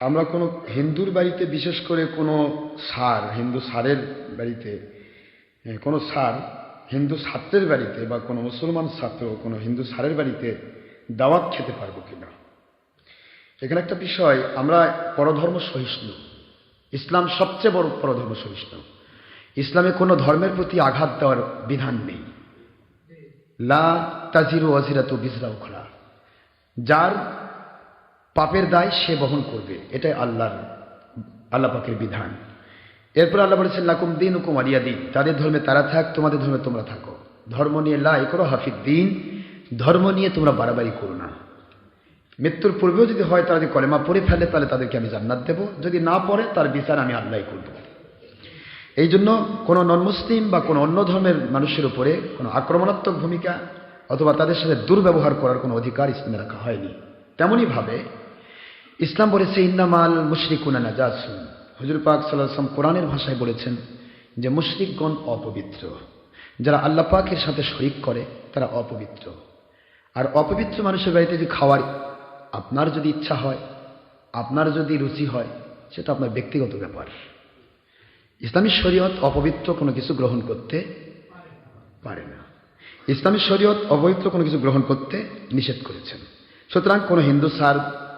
আমরা কোনো হিন্দুর বাড়িতে, বিশেষ করে কোনো সার হিন্দু সারের বাড়িতে কোনো সার হিন্দু ছাত্রের বাড়িতে বা কোনো মুসলমান ছাত্র, কোনো হিন্দু সারের বাড়িতে দাওয়াত খেতে পারব কিনা? এখানে একটা বিষয়, আমরা পরধর্ম সহিষ্ণু। ইসলাম সবচেয়ে বড় পরধর্ম সহিষ্ণু। ইসলামে কোনো ধর্মের প্রতি আঘাত দেওয়ার বিধান নেই। লা তাজিরু ওয়াজিরাতু বিজরা উখরা যার পাপের দায় সে বহন করবে। এটাই আল্লাহর, আল্লাহ পাকের বিধান। এরপর আল্লাহ বলেছেন, লাকুম দিন হুকুম আলিয়া দিন। তাদের ধর্মে তারা থাক, তোমাদের ধর্মে তোমরা থাকো। ধর্ম নিয়ে লাই করো হাফিদ দিন, ধর্ম নিয়ে তোমরা বাড়াবাড়ি করো না। মৃত্যুর পূর্বেও যদি হয় তারা যদি কলেমা পড়ে ফেলে, তাহলে তাদেরকে আমি জান্নাত দেব। যদি না পড়ে, তার বিচার আমি আল্লাহ করব। এই জন্য কোনো নন মুসলিম বা কোনো অন্য ধর্মের মানুষের উপরে কোনো আক্রমণাত্মক ভূমিকা অথবা তাদের সাথে দুর্ব্যবহার করার কোনো অধিকার ইসলামে রাখা হয়নি। তেমনইভাবে ইসলাম বলেছে, ইন্নামাল মুশরিকুনা নাজাসুন। হুজুর পাক সাল্লাম কোরআনের ভাষায় বলেছেন যে, মুশরিকগণ অপবিত্র। যারা আল্লাহ পাকের সাথে শরিক করে, তারা অপবিত্র। আর অপবিত্র মানুষের বাড়িতে যদি খাওয়ার আপনার যদি ইচ্ছা হয়, আপনার যদি রুচি হয়, সেটা আপনার ব্যক্তিগত ব্যাপার। ইসলামী শরীয়ত অপবিত্র কোনো কিছু গ্রহণ করতে পারে না। ইসলামী শরীয়ত অপবিত্র কোনো কিছু গ্রহণ করতে নিষেধ করেছেন। সুতরাং কোনো হিন্দু স্যার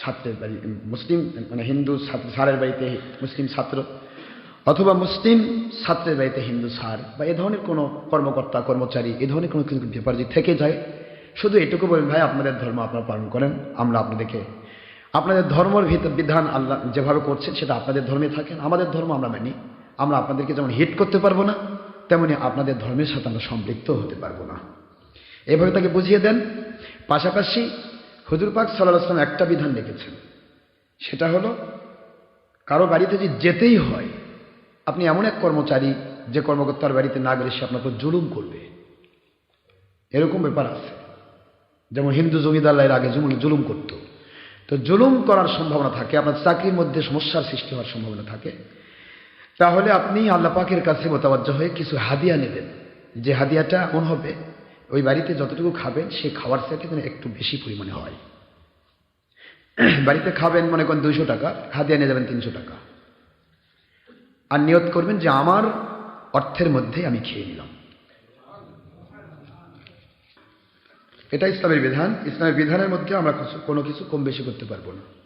ছাত্রের বাড়ি মুসলিম মানে হিন্দু স্যারের বাড়িতে মুসলিম ছাত্র, অথবা মুসলিম ছাত্রের বাড়িতে হিন্দু স্যার, বা এ ধরনের কোনো কর্মকর্তা, কর্মচারী, এ ধরনের কোনো কিছু ব্যাপার যদি থেকে যায়। শুধু এটুকু বলেন ভাই, আপনাদের ধর্ম আপনারা পালন করেন, আমরা আপনাদেরকে, আপনাদের ধর্মের বিধান আল্লাহ যেভাবে করছেন সেটা আপনাদের ধর্মে থাকেন আমাদের ধর্ম আমরা মানি, আমরা আপনাদেরকে যেমন হিট করতে পারব না, তেমনি আপনাদের ধর্মের সাথে আমরা সম্পৃক্ত হতে পারব না। এভাবে তাকে বুঝিয়ে দেন। পাশাপাশি হুজুর পাক সাল্লাহ আসলাম একটা বিধান রেখেছেন। সেটা হলো, কারও বাড়িতে যদি যেতেই হয়, আপনি এমন এক কর্মচারী যে কর্মকর্তার বাড়িতে না গেলে সে উপর জুলুম করবে। এরকম ব্যাপার আছে। যেমন হিন্দু জমিদার আগে জুলুম জুলুম করত। তো জুলুম করার সম্ভাবনা থাকে, আপনার চাকরির মধ্যে সমস্যার সৃষ্টি হওয়ার সম্ভাবনা থাকে। তাহলে আপনি আল্লাহ পাকের কাছে মোতাবাজ্য হয়ে কিছু হাদিয়া নেবেন। যে হাদিয়াটা এমন হবে ওই বাড়িতে যতটুকু খাবেন, সে খাওয়ার থেকে যেন একটু বেশি পরিমাণে হয়। বাড়িতে খাবেন, মনে করেন, দুইশো টাকা হাদিয়া নিয়ে যাবেন তিনশো টাকা। আর নিয়ত করবেন যে আমার অর্থের মধ্যে আমি খেয়ে নিলাম। এটা ইসলামের বিধান। ইসলামের বিধানের মধ্যে আমরা কোনো কিছু কম বেশি করতে পারব না।